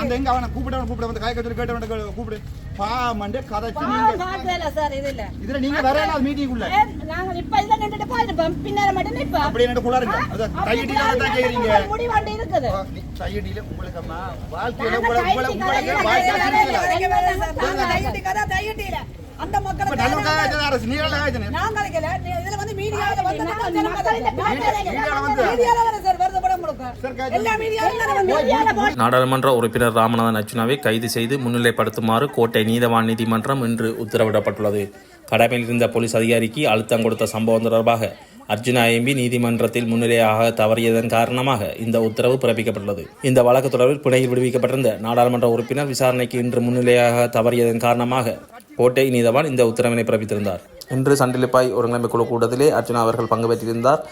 அந்த எங்க அவனை கூப்பிட வந்து சொல்லி கேட்டவன் கூப்பிடு பாமண்டு கதைச்சு நீங்க பாக்கல சார் இதுல இதுல நீங்க வேற ஏதாவது மீட்டிங் உள்ள நாங்க இப்ப இதுல நின்றுட்டு போயிருப்போம் பின்னால மட்டும் நிப்போம் அப்படி என்ன குளாருங்க அத கையடியில தான் கேக்குறீங்க முடிவாண்டி இருக்குது கையடியில உங்களுக்கு அம்மா வாழ்க்கையில உங்களுக்கு நீங்கள இதுல வந்து மீடியால வந்து மீடியால வந்து நாடாளுமன்ற உறுப்பினர் ராமநாதன் அர்ச்சுனாவை கைது செய்து முன்னிலைப்படுத்துமாறு கோட்டை நீதவான் நீதிமன்றம் இன்று உத்தரவிடப்பட்டுள்ளது. கடமையில் இருந்த போலீஸ் அதிகாரிக்கு அழுத்தம் கொடுத்த சம்பவம் தொடர்பாக அர்ஜுனா எம்பி நீதிமன்றத்தில் முன்னிலையாக தவறியதன் காரணமாக இந்த உத்தரவு பிறப்பிக்கப்பட்டுள்ளது. இந்த வழக்கு தொடர்பில் பிணையில் விடுவிக்கப்பட்டிருந்த நாடாளுமன்ற உறுப்பினர் விசாரணைக்கு இன்று முன்னிலையாக தவறியதன் காரணமாக கோட்டை நீதவான் இந்த உத்தரவினை பிறப்பித்திருந்தார். இன்று சண்டிலிப்பாய் ஒருங்கிணைப்பு குழு கூட்டத்திலே அர்ஜுனா அவர்கள் பங்கு பெற்றிருந்தார்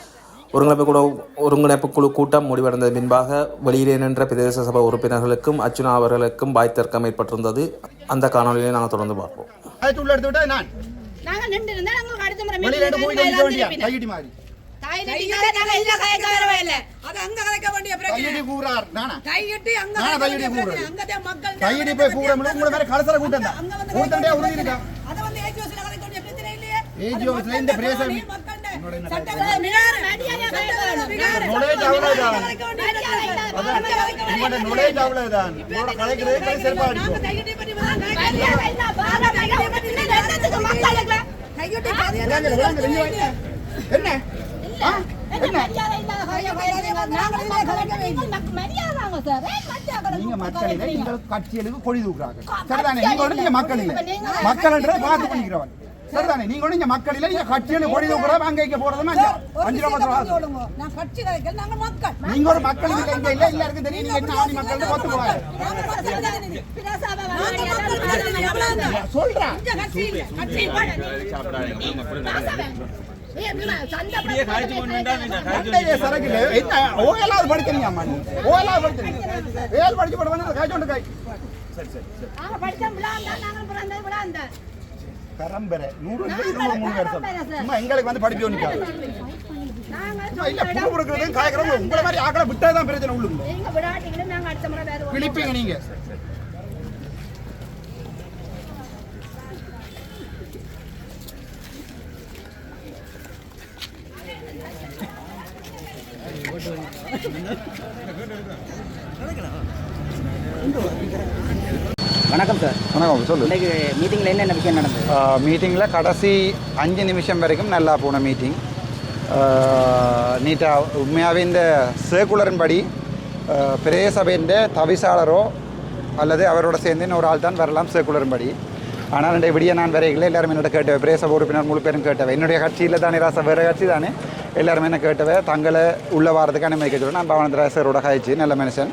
ஒருங்கிணைப்பு குழு ஒருங்கிணைப்பு குழு கூட்டம் முடிவடைந்த பின்பாக வெளியிலே நின்ற பிரதேச சபை உறுப்பினர்களுக்கும் அர்ச்சுனா அவர்களுக்கும் வாய் தர்க்கம் ஏற்பட்டிருந்தது அந்த காணொலியை நாங்கள் தொடர்ந்து பார்ப்போம். கூட்டம் தான் இந்த நுழைஞ்ச அவ்வளவுதான் உங்களோட அவ்வளவுதான் அடிக்கும் இல்ல, இல்ல. என்ன? நாங்களும் மக்களுக்கு நீங்கள் மக்- மரியாதை வாங்க சார். ஏன் மரியாதை நீங்க கொடுக்க மக்களில வைக்கிறீங்க? நீங்கள் கட்சிகளுக்கு கொடி தூக்குறாங்க சரிதானே நீங்க மக்கள் இல்ல மக்கள்ன்றத பார்த்து பண்ணிக்கிறவன் சரிதானே? நீங்க ஒண்ணு இங்க மக்கள் இல்ல நீங்க கட்சிகளுக்கு கொடி தூக்குறவன் அங்க இங்க போறதுமா அஞ்சு. நான் கட்சி கலைக்கல நாங்க மக்கள். நீங்க ஒரு மக்கள் இல்ல இங்க இல்ல எல்லாருக்கும் தெரியும் நீங்க என்ன ஆணி மக்கள். ஒத்து போவாங்க. சொல்றேன். இல்ல. சரக்கு இல்ல. என்ன? ஓயலாவது படிக்கிறீங்க அம்மா நீ. ஓயலாவது படிக்கிறீங்க. வேல் படிச்சு போடுவாங்க படிச்சோம் விழாந்தா, பிறந்தது. பரம்பரை நூறு வருஷம் மூணு வருஷம் சும்மா எங்களுக்கு வந்து படிக்க நிற்காது இல்ல புண்ணு கொடுக்கறதையும் காய்க்கிறவங்க உங்களை மாதிரி ஆக்களை விட்டாதான் பிரச்சனை உள்ளுங்க நீங்க விளையாட்டுகளும் நாங்க அடுத்த முறை வேற ஒரு- கிழிப்பீங்க நீங்க வணக்கம் சார். வணக்கம் சொல்லு. இன்னைக்கு மீட்டிங்கில் என்னென்ன விஷயம் நடந்தது? மீட்டிங்கில் கடைசி அஞ்சு நிமிஷம் வரைக்கும் நல்லா போன மீட்டிங் நீட்டாக உண்மையாகவே இந்த சர்க்குலரின் படி பிரதேச சபையின் தவிசாளரோ அல்லது அவரோட சேர்ந்து இன்னொரு ஆள் தான் வரலாம் சர்க்குலரின் படி ஆனால் ரெண்டு விடிய நான் வரைகளை எல்லாரும் என்னோட கேட்டவை பிரதேச உறுப்பினர் முழு பேரும் கேட்டவை. என்னுடைய கட்சியில் தானே ராசா வேறு கட்சி தானே? எல்லாருமே என்ன கேட்டவை? தங்களை உள்ள வாரத்துக்கு அனுமதிக்க சொல்லி நான் பவனந்தராசரோட காய்ச்சி நல்ல மனுஷன்.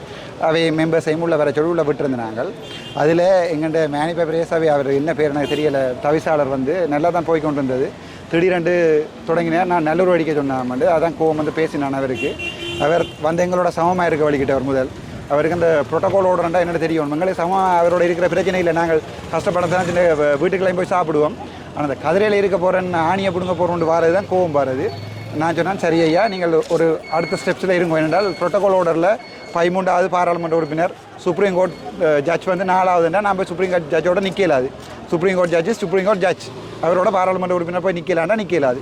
அவை மெம்பர்ஸையும் உள்ள வர சொல்லி உள்ள விட்டுருந்தாங்க அதில் எங்கள்கிட்ட மேனிப்ப அவை அவர் என்ன பேர் எனக்கு தெரியலை. தவிசாளர் வந்து நல்லா தான் போய் கொண்டு இருந்தது திடீரென்று தொடங்கினேன் நான் நல்லூர் அடிக்க சொன்னாமண்டு அதான் கோவம் வந்து பேசினான் அவருக்கு. அவர் வந்து எங்களோட சமமாக இருக்க வழிகிட்டவர் முதல். அவருக்கு அந்த ப்ரோட்டோகால் ஓடுறா என்ன தெரியும். எங்களுக்கு சமம் அவரோட இருக்கிற பிரச்சனை இல்லை. நாங்கள் கஷ்டப்பட சின்ன வீட்டுக்கெல்லாம் போய் சாப்பிடுவோம். ஆனால் அந்த கதிரையில் இருக்க போகிறேன்னு ஆணியை பிடுங்க போகிறோன்னு வாரது தான் கோவம் பாருது. நான் சொன்னேன் சரி ஐயா நீங்கள் ஒரு அடுத்த ஸ்டெப்ஸில் இருங்க. ஏனென்றால் ப்ரோட்டோகால் ஆர்டரில் பதிமூன்றாவது பாராளுமன்ற உறுப்பினர் சுப்ரீம் கோர்ட் ஜட்ஜ் வந்து நாலாவதுன்னா நான் போய் சுப்ரீம் கோர்ட் ஜட்ஜோட நிற்கலாது supreme court judge supreme court judge அவரோட பாராளுமன்ற உறுப்பினர் போய் நிற்கலான்னா நிற்கலாது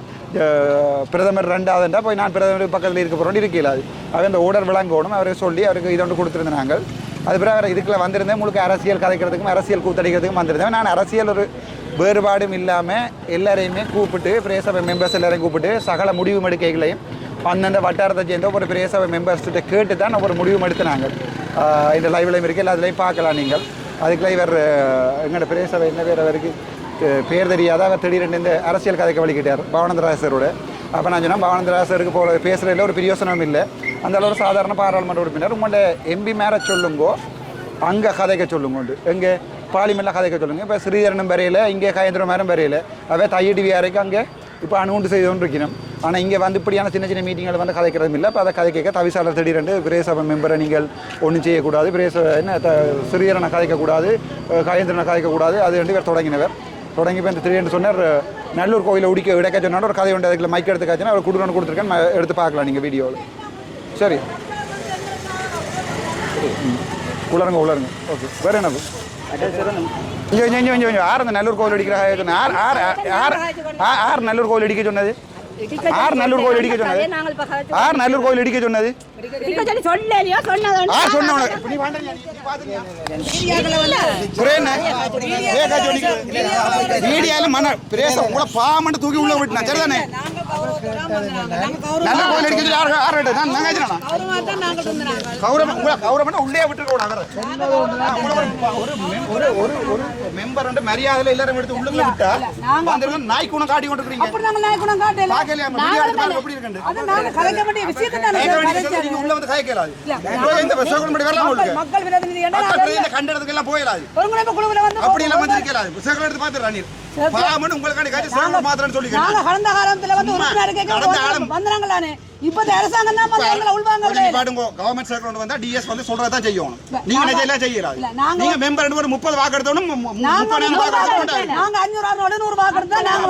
பிரதமர் ரெண்டாவதுண்டா போய் நான் பிரதமர் பக்கத்தில் இருக்க போகிறோம் இருக்கலாது. அவர் அந்த ஓடர் விளங்கணும் அவருக்கு சொல்லி அவருக்கு இதை ஒன்று கொடுத்துருந்தேன் நாங்கள். அது பிறகு அவர் இதுக்குள்ள வந்திருந்தேன். முழுக்க அரசியல் கதைக்கிறதுக்கும் அரசியல் கூத்தடிக்கிறதுக்கும் வந்திருந்தேன். நான் அரசியல் ஒரு வேறுபாடும் இல்லாமல் எல்லாரையுமே கூப்பிட்டு பிரேசபை மெம்பர்ஸ் எல்லாரையும் கூப்பிட்டு சகல முடிவு எடுக்கைகளையும் அந்தந்த வட்டாரத்தை சேர்ந்த ஒரு பிரேசபை மெம்பர்ஸ்கிட்ட கேட்டு தான் ஒரு முடிவு எடுத்தினாங்க. இந்த லைவ்லையும் இருக்குது எல்லா அதுலேயும் பார்க்கலாம் நீங்கள். அதுக்குள்ள இவர் எங்களோட பிரேசபை என்ன பேர் அவருக்கு? பேர் தெரியாத அவர் திடீரென்று இந்த அரசியல் கதைக்கு வழிகிட்டார் பவானந்தராசரோட. அப்போ நான் சொன்னேன் பவானந்தராசருக்கு போகிற பேசுகிறதுல ஒரு பிரியோசனமும் இல்லை. அந்த அளவு ஒரு சாதாரண பாராளுமன்ற உறுப்பினர். உங்களோட எம்பி மேலே சொல்லுங்கோ அங்கே கதைக்க சொல்லுங்க எங்கே? பாலிமெல்லாம் கதைக்க சொல்லுங்கள் இப்போ ஸ்ரீதரனும் வரையில இங்கே காயந்திரம் மேரம் வரையில. அவே தையடி வியாரைக்கு அங்கே இப்போ அணுகுண்டு செய்து கொண்டு இருக்கணும் ஆனால் இங்கே வந்து இப்படியான சின்ன சின்ன மீட்டிங்கள் வந்து கதைக்கிறதும் இல்லை. இப்போ அதை கதை கேட்க தவிசாளர் திடீரென்று பிரேசபை மெம்பரை நீங்கள் ஒன்றும் செய்யக்கூடாது. பிரேச என்ன த ஸ்ரீதரனை கதைக்கக்கூடாது அஹ் கயந்திரனை கதைக்கக்கூடாது. அது ரெண்டு பேர் தொடங்கினவர். தொடங்கி இப்போ இந்த திடீர்னு சொன்னார் நல்லூர் கோயிலை உடிக்க விடக்க சொன்னார். ஒரு கதை உண்டு. அதுக்கு மைக் எடுத்து காய்ச்சினா அவர் கொடுக்கணும் கொடுத்துருக்கேன் எடுத்து பார்க்கலாம் நீங்கள் வீடியோவில் சரி. உளருங்க உளருங்க ஓகே. வேறு என்ன? இங்கே இங்கே இங்கே இங்கே யார் அந்த நல்லூர் கோவில் அடிக்கிற யார் யார் யார் யார் நல்லூர் கோவில் அடிக்க சொன்னது. யார் நல்லூர் கோவில் அடிக்க சொன்னது. யார் நல்லூர் கோவில் அடிக்க சொன்னது. இப்ப சொல்லி சொல்லலையோ, சொன்னது மீடியால உள்ள விட்டுனா சரிதானே? நாங்க கௌரவத்தோட வந்தாங்க. நாங்க கௌரவ- நல்ல கோயில் அடிக்கிறது யார் யார் நான் நான் நாங்கள் வந்தாங்க. கௌரவம் உங்களை கௌரவம் உள்ளே கூடாது உங்களை ஒரு- ஒரு ஒரு ஒரு ஒரு மெம்பர் வந்து மரியாதையில எல்லாரும் எடுத்து உள்ளுக்குள்ள விட்டா வந்திருக்க நாய் குணம் காட்டி கொண்டு இருக்கீங்க அப்படி நாங்க நாயக்குணம் காட்டல. பாக்கலையா? மீடியா எடுத்து பாருங்க எப்படி இருக்கு அது நாங்க கலைக்க வேண்டிய விஷயத்தை நீங்க உள்ள வந்து காய்க்கலாது இந்த படி வரலாம் உங்களுக்கு மக்கள் பிரதிநிதி என்ன இந்த கண்டனத்துக்கு எல்லாம் போயிடாது வந்து அப்படி எல்லாம் வந்து இருக்கலாது விசேஷம் எடுத்து பாத்துறா நீர் பாமன் உங்களுக்காண்டி காய்ச்சி சேவல் மாத்திரன்னு சொல்லி கடந்த காலத்துல வந்து சும்மா, இப்ப அரசாங்கம் தான் வந்து எங்களை உள்வாங்க கொஞ்சம் நிப்பாட்டுங்க. கவர்மெண்ட் சர்க்கிள் ஒன்று வந்தா டிஎஸ் வந்து சொல்றதான் செய்யணும். நீங்க நிஜம் எல்லாம் செய்யலாது இல்ல, நாங்க- நீங்க மெம்பர் ரெண்டு பேரும் முப்பது வாக்கு எடுத்தோம் நாங்க அஞ்சூறு நூறு வாக்கு எடுத்தா நாங்க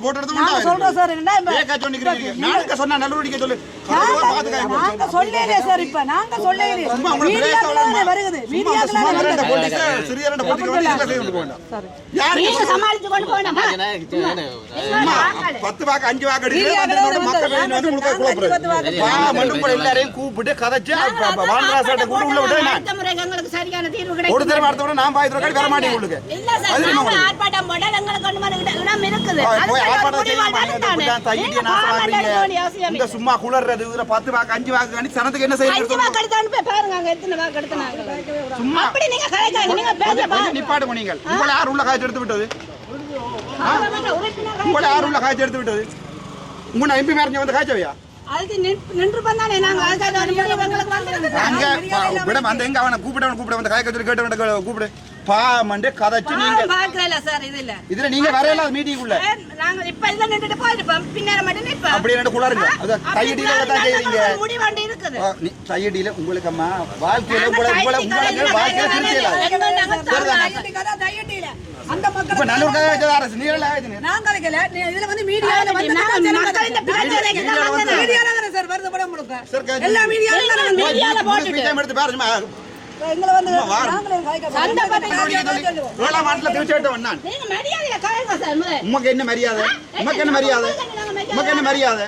ஓட்டு எடுத்து நாங்க சொல்றோம் சார் என்ன இப்ப- ஏக்கா சொன்னிக்கிறீங்க நானுக்கு சொன்னா நல்லூரிக்க சொல்லு. நாங்க நாங்க சொல்லலையே சார் இப்ப நாங்க சொல்லலையே. சும்மா உங்களை மீடியாக்குள்ள தானே வருகுது. மீடியாக்குள்ள சும்மா தானே ரெண்டு வருது. போலீஸ் சிறிய ரெண்டு போலீஸ் வந்து இதுல செய்து கொண்டு போகணும். யாருக்கு நீங்க சமாளிச்சு கொண்டு பத்து வாக்கு அஞ்சு வாக்கு மக்கள் எல்லாரையும் கூப்பிட்டு கதைச்சு வான்ராசாட்டை கூப்பிட்டு உள்ள விட்டு சரியான தீர்வு ஒரு கிடைக்கும். தடவை அடுத்த நான் வர மாட்டேன் உங்களுக்கு இல்ல சார்? ஆர்ப்பாட்டம் எங்களுக்கு இடம் இருக்குது. போய் ஒரு ஆர்ப்பாட்டம் தையிட்டு இந்த. சும்மா குளர்றது இதுல பத்து வாக்கு அஞ்சு வாக்கு கணி சனத்துக்கு என்ன செய்யறது வாக்கு எடுத்து அனுப்பி பாருங்க அங்க எத்தனை வாக்கு எடுத்துனாங்க. சும்மா அப்படி நீங்க. நீங்க பேச பாருங்க. நிப்பாட்டுங்க நீங்கள் உங்களை யார் உள்ள காய்ச்சி எடுத்து விட்டது உங்களை யார் உள்ள காய்ச்சி எடுத்து விட்டது உங்க எம்பி மேரஞ்சு வந்து காய்ச்சவையா கூப்பிட்டவன் கூப்பிட வந்து காய்க்க சொல்லி கேட்டவன் கூப்பிடு. பாமண்டு கதைச்சு நீங்க பாவம் பார்க்கல சார் இது இல்ல இதுல நீங்க வரையல மீட்டிங் உள்ள. நாங்க இப்ப இதுல நின்றுட்டு போயிருப்போம். பின்னால மட்டும் நிற்போம். அப்படி ரெண்டு குளருங்க அது கையடியில தான் செய்யறீங்க ஒரு முடிவு ஒன்று இருக்குது. கையடியில உங்களுக்கு அம்மா வாழ்க்கையில உங்களை உங்களை உங்களை வாழ்க்கையில கதை, தையட்டியில. அந்த மக்கள் இப்ப நல்லூர் கதை அரசு. நீரல ஆயுது நான் கலைக்கல நீ- இதுல வந்து மீடியால வந்து. மீடியால தானே. சார் வருது படம் கேட்டு- எல்லா வந்து மீடியால போட்டுட்டு. எடுத்து பாரு சும்மா. எங்களை வந்து. உமக்கு என்ன மரியாதை? உமக்கு என்ன மரியாதை? உமக்கு என்ன மரியாதை?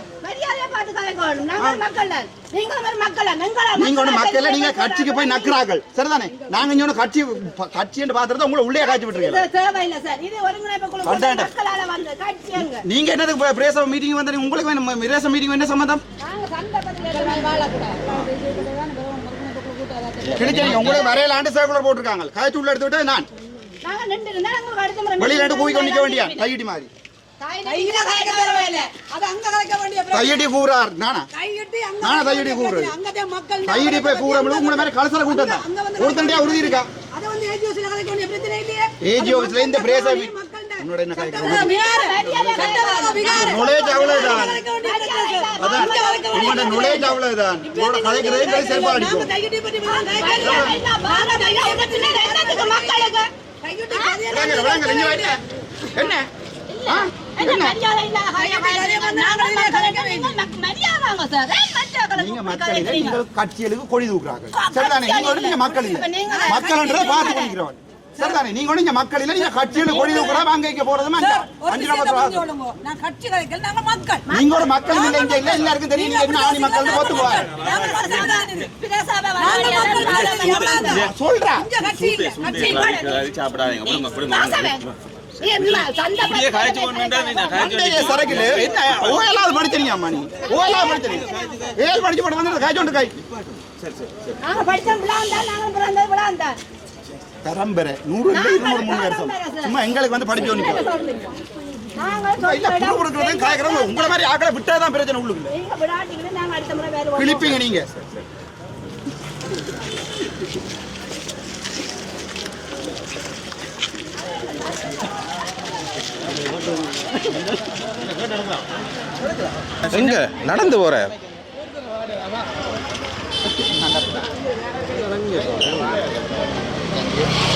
நீங்க கட்சிக்கு போய் நக்குறார்கள். சரிதானே? நாங்க இங்க கட்சி கட்சி என்று பாத்துறது உங்களை உள்ளே விட்டுருக்கீங்க. கட்சி எங்க? நீங்க என்னது பிரேச மீட்டிங் வந்து உங்களுக்கு பிரேச மீட்டிங் என்ன சம்பந்தம்? கிடைச்சீங்க உங்களுக்கு வரையில ஆண்டு சர்க்குலர் போட்டிருக்காங்க. காய்ச்சி உள்ள எடுத்து விட்டு நான். வெளியில இருந்து கூவி கொண்டு நிக்க வேண்டியா? கையடி மாதிரி. கையடி கூறார் நானா? நானா கையடி மக்கள் கையடி போய் உங்களை கலசல கூட்டம் தான் ஒருத்தண்டியா உறுதி இருக்கா? ஏஜி ஆஃபீஸ்ல இந்த பிரேச மக்கள் உன்னோட என்ன காய்க்க சட்டமன்ற விகாரம். சட்டமன்ற விகாரம். நுழைஞ்ச அவ்வளவுதான் கலைக்க வேண்டிய பிரச்சனை சார். அதான். அங்க கலைக்க வேண்டிய உங்களோட நுழைஞ்ச அவ்வளவுதான் உங்களோட கலைக்கிறதே கை செருப்பா அடிக்கும் நாங்க கையெட்டி பற்றி கையில என்ன பாரத இயக்கத்துல என்னத்துக்கு மக்களுக்கு கையெட்டி கதையை விளங்கல விளங்கல இங்க வாங்க. என்ன? ஆ? என்ன? என்ன? மரியாதை இல்லாத கையில நாங்கள் மக்களுக்கு நீங்கள் மக்- மரியாதைங்க சார். ஏன் மற்றவர்களுக்கு நீங்க இப்படி மக்கள் இல்லை, கலைக்கிறீங்க? நீங்கள் கட்சிகளுக்கு கொடி தூக்குறாங்க. சரிதானே? மக்கள் மக்கள்ன்றதை பார்த்து பண்ணிக்கிறவன் சரிதானே நீங்க இங்க மக்கள் இல்லை நீங்க கட்சிகளுக்கு கொடி தூக்குறா வாங்க கட்சி கலைக்கல, நாங்க மக்கள். நீங்க ஒரு மக்கள் இல்லை இங்க இல்ல எல்லாருக்கும் தெரியும். நீங்க என்ன ஆணி மக்கள். ஒத்து போவாங்க? சொல்றா. படிச்சு போட்டு வந்து காய்ச்சி கொண்டு காய் நாங்க படிச்சோம் விழாந்தான் நாங்க பிறந்தது விழாந்தான் தரம்பெற நூறு இல்லை இருநூறு மூணு வருஷம் சும்மா எங்களுக்கு வந்து படிச்சு இல்ல புழு கொடுக்கறதையும் காய்க்கிறவங்க உங்களை மாதிரி ஆக்களை விட்டாதான் பிரச்சனை உள்ளுக்குள்ள. நீங்க விளையாட்டீங்கன்னா நாங்க அடுத்த முறை வேறு ஒண்ணு கிழிப்பீங்க நீங்க. எங்க? நடந்து போற? Yeah.